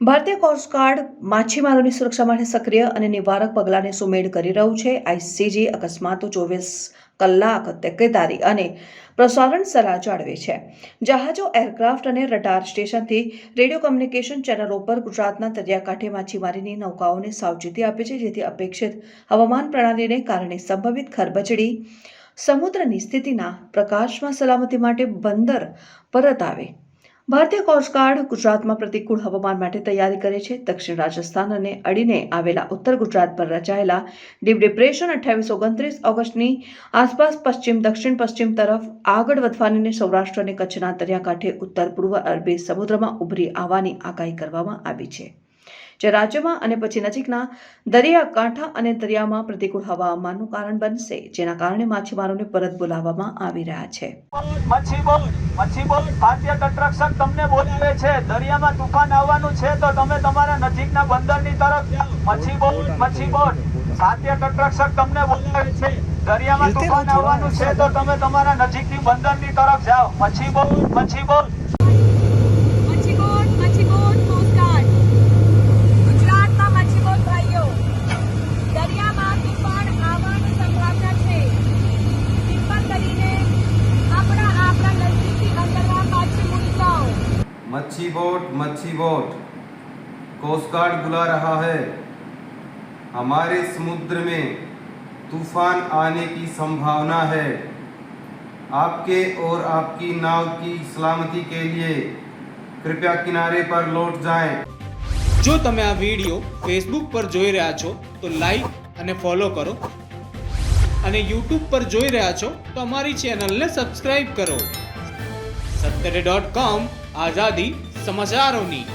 ભારતીય કોસ્ટગાર્ડ માછીમારોની સુરક્ષા માટે સક્રિય અને નિવારક પગલાંને સુમેળ કરી રહ્યું છે. આઈસીજી અકસ્માતો ચોવીસ કલાક તકેદારી અને પ્રસારણ સલાહ જાળવે છે. જહાજો, એરક્રાફ્ટ અને રડાર સ્ટેશનથી રેડિયો કમ્યુનિકેશન ચેનલો પર ગુજરાતના દરિયાકાંઠે માછીમારીની નૌકાઓને સાવચેતી આપે છે, જેથી અપેક્ષિત હવામાન પ્રણાલીને કારણે સંભવિત ખરબચડી સમુદ્રની સ્થિતિના પ્રકાશમાં સલામતી માટે બંદર પરત આવે. ભારતીય કોસ્ટગાર્ડ ગુજરાતમાં પ્રતિકૂળ હવામાન માટે તૈયારી કરે છે. દક્ષિણ રાજસ્થાન અને અડીને આવેલા ઉત્તર ગુજરાત પર રચાયેલા ડીપ ડિપ્રેશન અઠ્યાવીસ ઓગણત્રીસ ઓગસ્ટની આસપાસ પશ્ચિમ, દક્ષિણ પશ્ચિમ તરફ આગળ વધવાની સૌરાષ્ટ્ર અને કચ્છના દરિયાકાંઠે ઉત્તર પૂર્વ અરબી સમુદ્રમાં ઉભરી આવવાની આગાહી કરવામાં આવી છે. જે રાજ્યમાં અને પછી નજીકના દરિયાકાંઠા અને દરિયામાં પ્રતિકૂળ હવામાનનું કારણ બનશે જેના કારણે માછીમારોને પરત બોલાવવામાં આવી રહ્યા છે. મચ્છી બોટ મચ્છી બોટ ભારતીય તટરક્ષક તમને બોલાવે છે. દરિયામાં તુફાન આવવાનું છે તો તમે તમારા નજીકના બંદરની તરફ જાઓ. મચ્છી બોટ મચ્છી બોટ ભારતીય તટરક્ષક તમને બોલાવે છે. દરિયામાં તુફાન આવવાનું છે. તો તમે તમારા નજીકની બંદરની તરફ જાઓ. મચ્છી બોટ મચ્છી બોટ મચ્છીબોટ મચ્છીબોટ કોસ્ટગાર્ડ ગુજરાતના मच्छी बोट मच्छी बोट कोस्ट गार्ड बुला रहा है हमारे समुद्र में तूफान आने की संभावना है आपके और आपकी नाव की सलामती के लिए कृपया किनारे पर लौट जाएं। જો તમે આ વિડીયો ફેસબુક પર જોઈ રહ્યા છો તો લાઈક અને ફોલો કરો અને યુટ્યુબ પર જોઈ રહ્યા છો તો અમારી ચેનલને સબસ્ક્રાઈબ કરો સત્તરે ડોટ કોમ આઝાદી સમાચારોની